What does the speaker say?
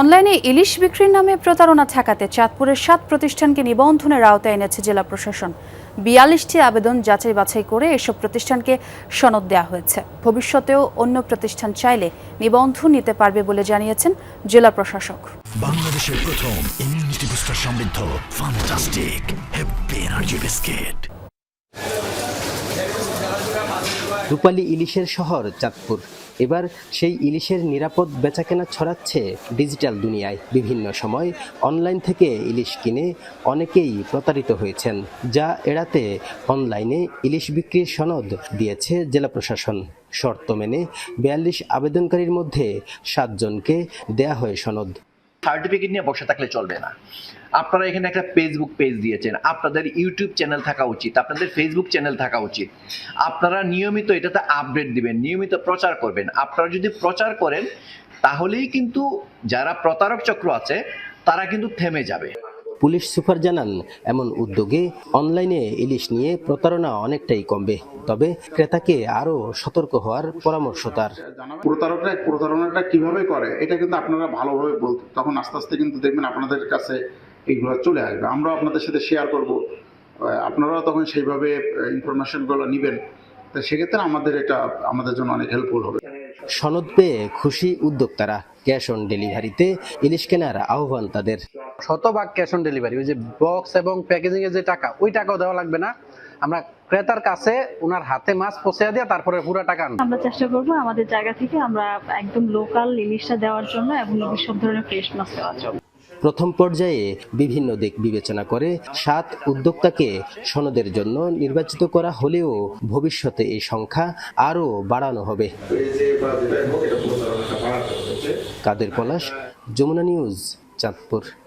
অনলাইনে ইলিশ বিক্রির নামে প্রতারণা ঠেকাতে চাঁদপুরের সাত প্রতিষ্ঠানকে নিবন্ধনের আওতায় এনেছে জেলা প্রশাসন। বিয়াল্লিশটি আবেদন যাচাই বাছাই করে এসব প্রতিষ্ঠানকে সনদ দেওয়া হয়েছে। ভবিষ্যতেও অন্য প্রতিষ্ঠান চাইলে নিবন্ধন নিতে পারবে বলে জানিয়েছেন জেলা প্রশাসক। বাংলাদেশের প্রথম সমৃদ্ধ বিস্কিট রূপালী ইলিশের শহর চাঁদপুর। এবার সেই ইলিশের নিরাপদ বেচাকেনা ছড়াচ্ছে ডিজিটাল দুনিয়ায়। বিভিন্ন সময় অনলাইন থেকে ইলিশ কিনে অনেকেই প্রতারিত হয়েছেন, যা এড়াতে অনলাইনে ইলিশ বিক্রির সনদ দিয়েছে জেলা প্রশাসন। শর্ত মেনে বিয়াল্লিশ আবেদনকারীর মধ্যে সাতজনকে দেয়া হয় সনদ। সার্টিফিকেট নিয়ে বসে থাকলে চলবে না। আপনারা এখানে একটা ফেসবুক পেজ দিয়েছেন। আপনাদের ইউটিউব চ্যানেল থাকা উচিত, আপনাদের ফেসবুক চ্যানেল থাকা উচিত। আপনারা নিয়মিত এটাতে আপডেট দিবেন, নিয়মিত প্রচার করবেন। আপনারা যদি প্রচার করেন, তাহলেই কিন্তু যারা প্রতারক চক্র আছে, তারা কিন্তু থেমে যাবে। পুলিশ সুপার জানান এমন উদ্যোগে অনলাইনে ইলিশ নিয়ে প্রতারণা অনেকটাই কমবে। তবে ক্রেতাকে আরও সতর্ক হওয়ার পরামর্শ তার। প্রতারকরা প্রতারণাটা কীভাবে করে এটা কিন্তু আপনারা ভালোভাবে বলতে তখন আস্তে আস্তে কিন্তু দেখবেন আপনাদের কাছে এইগুলো চলে আসবে। আমরাও আপনাদের সাথে শেয়ার করব। আপনারাও তখন সেইভাবে ইনফরমেশনগুলো নেবেন। তো সেক্ষেত্রে আমাদের এটা আমাদের জন্য অনেক হেল্পফুল হবে। সনদ পেয়ে খুশি উদ্যোক্তারা। ক্যাশ অন ডেলিভারিতে ইলিশ কেনার আহ্বান তাদের। শতভাগ ক্যাশ অন ডেলিভারি ওই যে বক্স এবং প্যাকেজিং এর যে টাকা ওই টাকাও দেওয়া লাগবে না। আমরা ক্রেতার কাছে ওনার হাতে মাছ পৌঁছে দিয়ে তারপরে পুরো টাকা আনব। আমরা চেষ্টা করব আমাদের জায়গা থেকে আমরা একদম লোকাল ইলিশটা দেওয়ার জন্য এবং সব ধরনের ফ্রেশ মাছ দেওয়ার জন্য। প্রথম পর্যায়ে বিভিন্ন দিক বিবেচনা করে সাত উদ্যোক্তাকে সনদের জন্য নির্বাচিত করা হলেও ভবিষ্যতে এই সংখ্যা আরও বাড়ানো হবে। কাদের পলাশ যমুনা নিউজ চাঁদপুর।